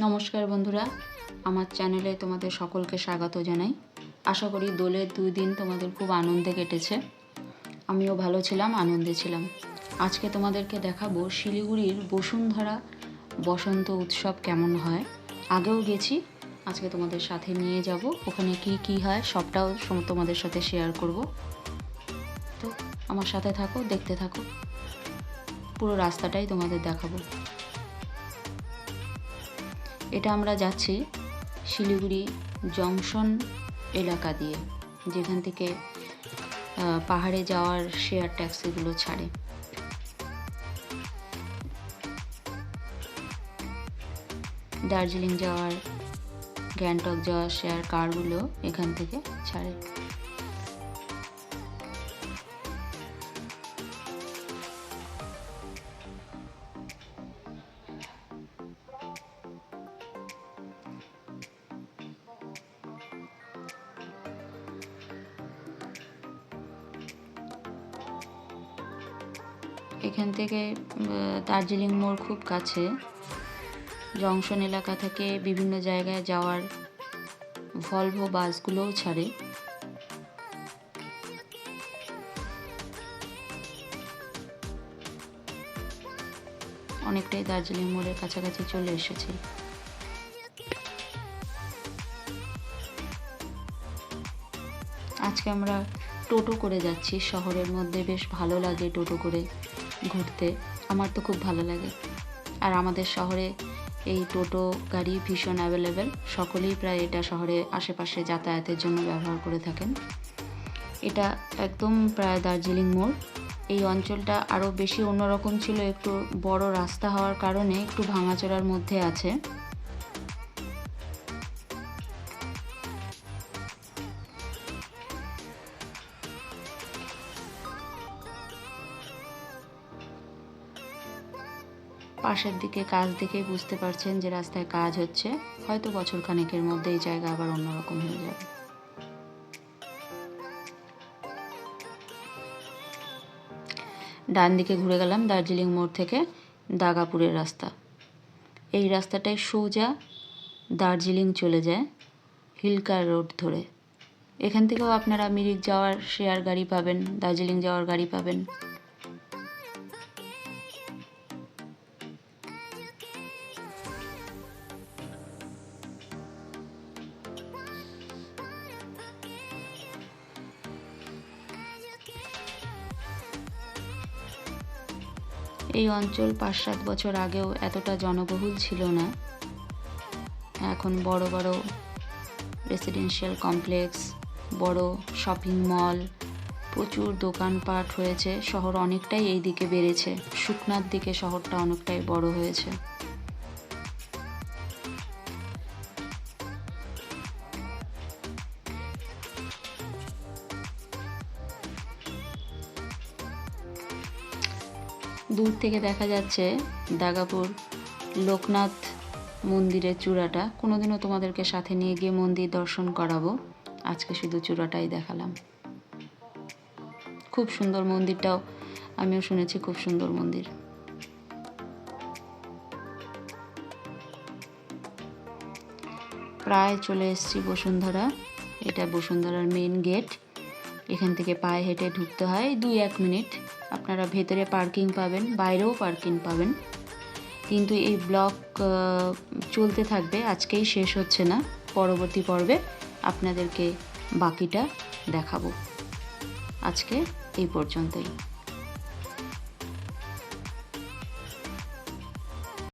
নমস্কার বন্ধুরা, আমার চ্যানেলে তোমাদের সকলকে স্বাগত জানাই। আশা করি দোলের দুই দিন তোমাদের খুব আনন্দে কেটেছে। আমিও ভালো ছিলাম, আনন্দে ছিলাম। আজকে তোমাদেরকে দেখাবো শিলিগুড়ির বসুন্ধরা বসন্ত উৎসব কেমন হয়। আগেও গেছি, আজকে তোমাদের সাথে নিয়ে যাব। ওখানে কি কি হয় সবটাও তোমাদের সাথে শেয়ার করব। তো আমার সাথে থাকো, দেখতে থাকো। পুরো রাস্তাটাই তোমাদের দেখাবো। এটা আমরা যাচ্ছি শিলিগুড়ি জংশন এলাকা দিয়ে, যেখান থেকে পাহাড়ে যাওয়ার শেয়ার ট্যাক্সিগুলো ছাড়ে। দার্জিলিং যাওয়ার, গ্যাংটক যাওয়ার শেয়ার কারগুলো এখান থেকে ছাড়ে। এখান থেকে দার্জিলিং মোড় খুব কাছে। জংশন এলাকা থেকে বিভিন্ন জায়গায় যাওয়ার ভলভো বাসগুলোও ছাড়ে। অনেকটাই দার্জিলিং মোড়ের কাছাকাছি চলে এসেছি। আজকে আমরা টোটো করে যাচ্ছি। শহরের মধ্যে বেশ ভালো লাগে টোটো করে। ঘুরতে। আমার তো খুব ভালো লাগে। আর আমাদের শহরে এই টোটো, গাড়ি ভীষণ অ্যাভেলেবেল সকলেই প্রায় এটা শহরে আশেপাশে যাতায়াতের জন্য ব্যবহার করে থাকেন। এটা একদম প্রায় দার্জিলিং মোড়। এই অঞ্চলটা আরও বেশি অন্যরকম ছিল, একটু বড় রাস্তা হওয়ার কারণে একটু ভাঙাচোরার মধ্যে আছে। পাশের দিকে কাজ দেখেই বুঝতে পারছেন যে রাস্তায় কাজ হচ্ছে। হয়তো বছর খানেকের মধ্যে এই জায়গা আবার অন্যরকম হয়ে যাবে। ডান দিকে ঘুরে গেলাম দার্জিলিং মোড় থেকে দাগাপুরের রাস্তা। এই রাস্তাটায় সোজা দার্জিলিং চলে যায় হিলকার রোড ধরে। এখান থেকেও আপনারা মিরিক যাওয়ার শেয়ার গাড়ি পাবেন, দার্জিলিং যাওয়ার গাড়ি পাবেন। এই অঞ্চল পাঁচ সাত বছর আগেও এতটা জনবহুল ছিল না। এখন বড় বড় রেসিডেন্সিয়াল কমপ্লেক্স বড় শপিং মল প্রচুর দোকানপাট হয়েছে। শহর অনেকটাই এই দিকে বেড়েছে। শুকনার দিকে শহরটা অনেকটাই বড় হয়েছে। দূর থেকে দেখা যাচ্ছে দাগাপুর লোকনাথ মন্দিরের চূড়াটা। কোনোদিনও তোমাদেরকে সাথে নিয়ে গিয়ে মন্দির দর্শন করাবো। আজকে শুধু চূড়াটাই দেখালাম। খুব সুন্দর মন্দিরটাও, আমিও শুনেছি খুব সুন্দর মন্দির। প্রায় চলে এসেছি বসুন্ধরা। এটা বসুন্ধরার মেন গেট এখান থেকে পায়ে হেঁটে ঢুকতে হয়। দুই এক মিনিট। আপনারা ভেতরে পার্কিং পাবেন, বাইরেও পার্কিং পাবেন। কিন্তু এই ব্লক চলতে থাকবে। আজকেই শেষ হচ্ছে না। পরবর্তী পর্বে আপনাদেরকে বাকিটা দেখাবো। আজকে এই পর্যন্তই।